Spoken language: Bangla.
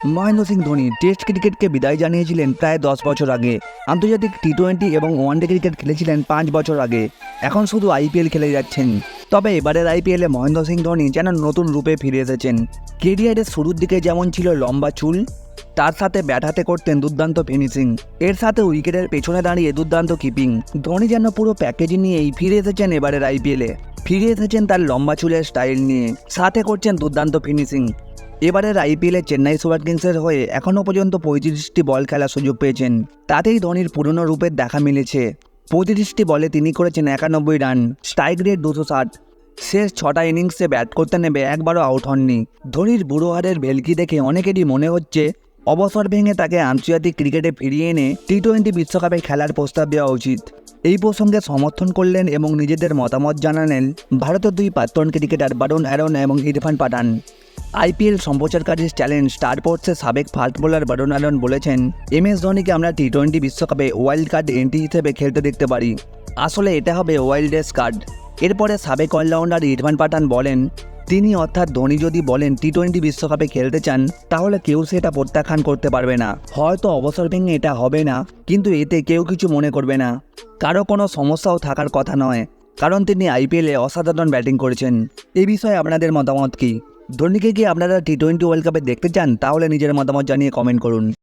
মহেন্দ্র সিং ধোনি টেস্ট ক্রিকেটকে বিদায় জানিয়েছিলেন প্রায় দশ বছর আগে। আন্তর্জাতিক টি টোয়েন্টি এবং ওয়ানডে ক্রিকেট খেলেছিলেন পাঁচ বছর আগে। এখন শুধু আইপিএল খেলে যাচ্ছেন। তবে এবারের আইপিএলে মহেন্দ্র সিং ধোনি যেন নতুন রূপে ফিরে এসেছেন। কেরিয়ারের শুরুর দিকে যেমন ছিল লম্বা চুল, তার সাথে ব্যাট হাতে করতেন দুর্দান্ত ফিনিশিং। এর সাথে উইকেটের পেছনে দাঁড়িয়ে দুর্দান্ত কিপিং। ধোনি যেন পুরো প্যাকেজ নিয়েই ফিরে এসেছেন এবারের আইপিএলে ফিরে এসেছেন তার লম্বা চুলের স্টাইল নিয়ে। সাথে করছেন দুর্দান্ত ফিনিশিং এবারের আইপিএলে চেন্নাই সুপার কিংসের হয়ে এখনও পর্যন্ত পঁয়ত্রিশটি বল খেলার সুযোগ পেয়েছেন। তাতেই ধোনির পুরনো রূপের দেখা মিলেছে। পঁয়ত্রিশটি বলে তিনি করেছেন একানব্বই রান স্ট্রাইক রেট দুশো ষাট। শেষ ছটা ইনিংসে ব্যাট করতে নেবে একবারও আউট হননি। ধোনির বুড়ো হারের ভেলকি দেখে অনেকেরই মনে হচ্ছে, অবসর ভেঙে তাকে আন্তর্জাতিক ক্রিকেটে ফিরিয়ে এনে টি টোয়েন্টি বিশ্বকাপে খেলার প্রস্তাব দেওয়া উচিত। এই প্রসঙ্গে সমর্থন করলেন এবং নিজেদের মতামত জানালেন ভারতের দুই প্রাক্তন ক্রিকেটার বারুণ অ্যারন এবং ইরফান পাঠান। আইপিএল সম্প্রচারকারী চ্যালেঞ্জ স্টার স্পোর্টসের সাবেক ফাস্ট বোলার বারুণ অ্যারন বলেছেন এম এস ধোনিকে আমরা টি টোয়েন্টি বিশ্বকাপে ওয়াইল্ড কার্ড এন্ট্রি হিসেবে খেলতে দেখতে পারি। আসলে এটা হবে ওয়াইল্ডেস কার্ড। এরপরে সাবেক অলরাউন্ডার ইরফান পাঠান বলেন তিনি অর্থাৎ ধোনি যদি বলেন টি টোয়েন্টি বিশ্বকাপে খেলতে চান, তাহলে কেউ সেটা প্রত্যাখ্যান করতে পারবে না। হয়তো অবসর ভেঙে এটা হবে না, কিন্তু এতে কেউ কিছু মনে করবে না। কারও কোনো সমস্যাও থাকার কথা নয়, কারণ তিনি আইপিএলে অসাধারণ ব্যাটিং করেছেন। এ বিষয়ে আপনাদের মতামত কি? ধোনিকে কি আপনারা টি টোয়েন্টি ওয়ার্ল্ড কাপে দেখতে চান? তাহলে নিজের মতামত জানিয়ে কমেন্ট করুন।